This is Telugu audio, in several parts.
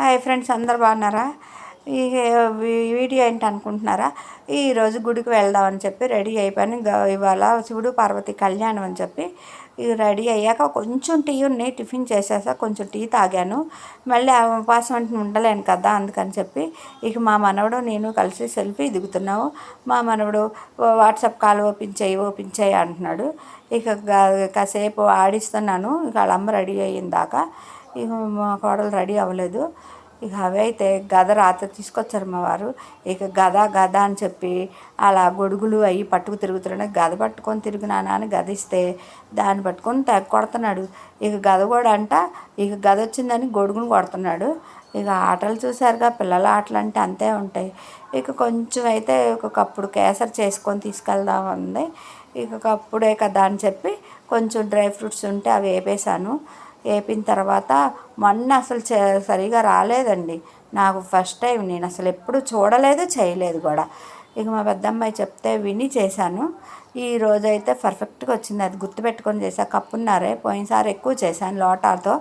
హాయ్ ఫ్రెండ్స్ అందరు బాగున్నారా? ఈ వీడియో ఏంటి అనుకుంటున్నారా ఈరోజు గుడికి వెళ్దామని చెప్పి రెడీ అయిపోయాను. ఇవాళ శివుడు పార్వతి కళ్యాణం అని చెప్పి ఇక రెడీ అయ్యాక కొంచెం టీ ఉన్నాయి టిఫిన్ చేసేసా కొంచెం టీ తాగాను. మళ్ళీ ఆ ఉపాసం ఉండలేను కదా అందుకని చెప్పి ఇక మా మనవడు నేను కలిసి సెల్ఫీ దిగుతున్నాము. మా మనవడు వాట్సాప్ కాల్ ఓపెన్ చేయి ఓపెన్ చేయి అంటున్నాడు. ఇక కాసేపు ఆడిస్తున్నాను. ఇక వాళ్ళ అమ్మ రెడీ అయిన దాకా ఇక మా కోడలు రెడీ అవ్వలేదు. ఇక అవి అయితే గద రాత్రి తీసుకొచ్చారు మా వారు. ఇక గద గద అని చెప్పి అలా గొడుగులు అవి పట్టుకు తిరుగుతున్నాడు గద పట్టుకొని తిరిగినానా అని గద ఇస్తే దాన్ని పట్టుకొని తెగ కొడుతున్నాడు. ఇక గద కూడా అంట ఇక గద వచ్చిందని గొడుగును కొడుతున్నాడు. ఇక ఆటలు చూసారుగా పిల్లల ఆటలు అంటే అంతే ఉంటాయి. ఇక కొంచెం అయితే ఒకప్పుడు కేసరి చేసుకొని తీసుకెళ్దాం ఉంది. ఇక ఒకప్పుడే కదా అని చెప్పి కొంచెం డ్రై ఫ్రూట్స్ ఉంటే అవి వేపేశాను. వేపిన తర్వాత మొన్న అసలు సరిగా రాలేదండి. నాకు ఫస్ట్ టైం నేను అసలు ఎప్పుడు చూడలేదు చేయలేదు కూడా. ఇక మా పెద్దమ్మాయి చెప్తే విని చేశాను. ఈ రోజు అయితే పర్ఫెక్ట్గా వచ్చింది. అది గుర్తుపెట్టుకొని చేసా కప్పున్నారే. పోయినసారి ఎక్కువ చేశాను లోటాతో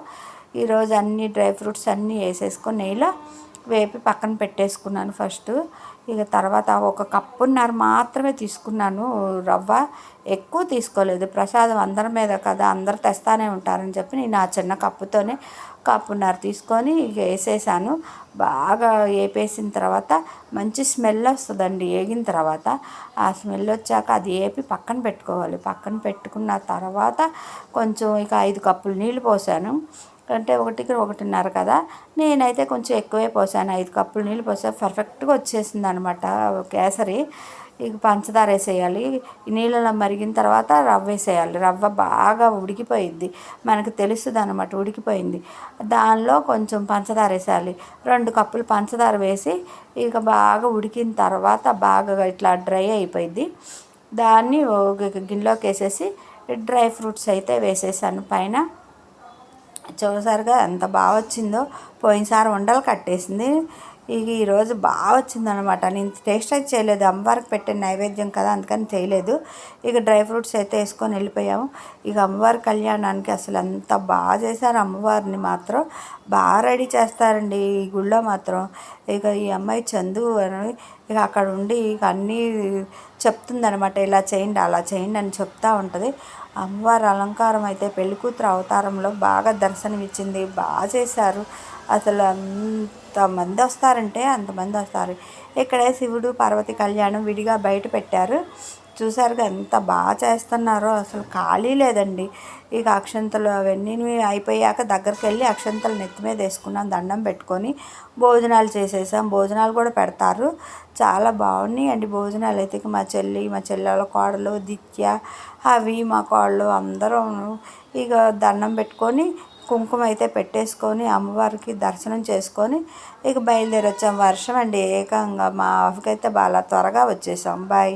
ఈరోజు అన్ని డ్రై ఫ్రూట్స్ అన్నీ వేసేసుకొని నెయ్యిలో వేపి పక్కన పెట్టేసుకున్నాను ఫస్ట్. ఇక తర్వాత ఒక కప్పున్నర మాత్రమే తీసుకున్నాను రవ్వ. ఎక్కువ తీసుకోలేదు. ప్రసాదం అందరి మీద కదా అందరు తెస్తానే ఉంటారని చెప్పి నేను ఆ చిన్న కప్పుతోనే కప్పున్నర తీసుకొని ఇక వేసేసాను. బాగా వేపేసిన తర్వాత మంచి స్మెల్ వస్తుందండి వేగిన తర్వాత. ఆ స్మెల్ వచ్చాక అది వేపి పక్కన పెట్టుకోవాలి. పక్కన పెట్టుకున్న తర్వాత కొంచెం ఇక ఐదు కప్పులు నీళ్ళు పోసాను. అంటే ఒకటికి ఒకటిన్నర కదా. నేనైతే కొంచెం ఎక్కువే పోసాను. ఐదు కప్పులు నీళ్ళు పోసాను పర్ఫెక్ట్గా వచ్చేసింది అనమాట కేసరి. ఇక పంచదార వేసేయాలి. నీళ్ళలో మరిగిన తర్వాత రవ్వ వేసేయాలి. రవ్వ బాగా ఉడికిపోయింది మనకు తెలుస్తుంది అనమాట ఉడికిపోయింది. దానిలో కొంచెం పంచదార వేసేయాలి. రెండు కప్పులు పంచదార వేసి ఇక బాగా ఉడికిన తర్వాత బాగా ఇట్లా డ్రై అయిపోయింది దాన్ని గిన్నెలోకి వేసేసి డ్రై ఫ్రూట్స్ అయితే వేసేసాను. పైన చూసారుగా ఎంత బాగా వచ్చిందో పోయినసారి ఉండలు కట్టేసింది. ఇక ఈరోజు బాగా వచ్చిందనమాట నేను టేస్ట్ అయితే చేయలేదు. అమ్మవారికి పెట్టే నైవేద్యం కదా అందుకని చేయలేదు. ఇక డ్రై ఫ్రూట్స్ అయితే వేసుకొని వెళ్ళిపోయాము. ఇక అమ్మవారి కళ్యాణానికి అసలు అంత బాగా చేశారు అమ్మవారిని మాత్రం. బాగా రెడీ చేస్తారండి ఈ గుళ్ళో మాత్రం. ఇక ఈ అమ్మాయి చందు అని ఇక అక్కడ ఉండి ఇక అన్నీ చెప్తుందనమాట ఇలా చేయండి అలా చేయండి అని చెప్తూ ఉంటుంది. అమ్మవారి అలంకారం అయితే పెళ్ళికూతురు అవతారంలో బాగా దర్శనమిచ్చింది బాగా చేశారు. అసలు అంతమంది వస్తారంటే అంతమంది వస్తారు. ఇక్కడే శివుడు పార్వతి కళ్యాణం విడిగా బయట పెట్టారు. చూసారుగా ఎంత బాగా చేస్తున్నారో అసలు ఖాళీ లేదండి. ఇక అక్షంతలు అవన్నీ అయిపోయాక దగ్గరికి వెళ్ళి అక్షంతలు నెత్తి మీద వేసుకున్నాం దండం పెట్టుకొని భోజనాలు చేసేసాం. భోజనాలు కూడా పెడతారు. చాలా బాగున్నాయి అండి భోజనాలు. అయితే మా చెల్లి మా చెల్లెల కోడలు దిత్య అవి మా కోడలు అందరం ఇక దండం పెట్టుకొని కుంకుమ అయితే పెట్టేసుకొని అమ్మవారికి దర్శనం చేసుకొని ఇక బయలుదేరి వచ్చాం వర్షం అండి ఏకంగా మా ఆఫీకి అయితే బాగా త్వరగా వచ్చేసాం. బాయ్.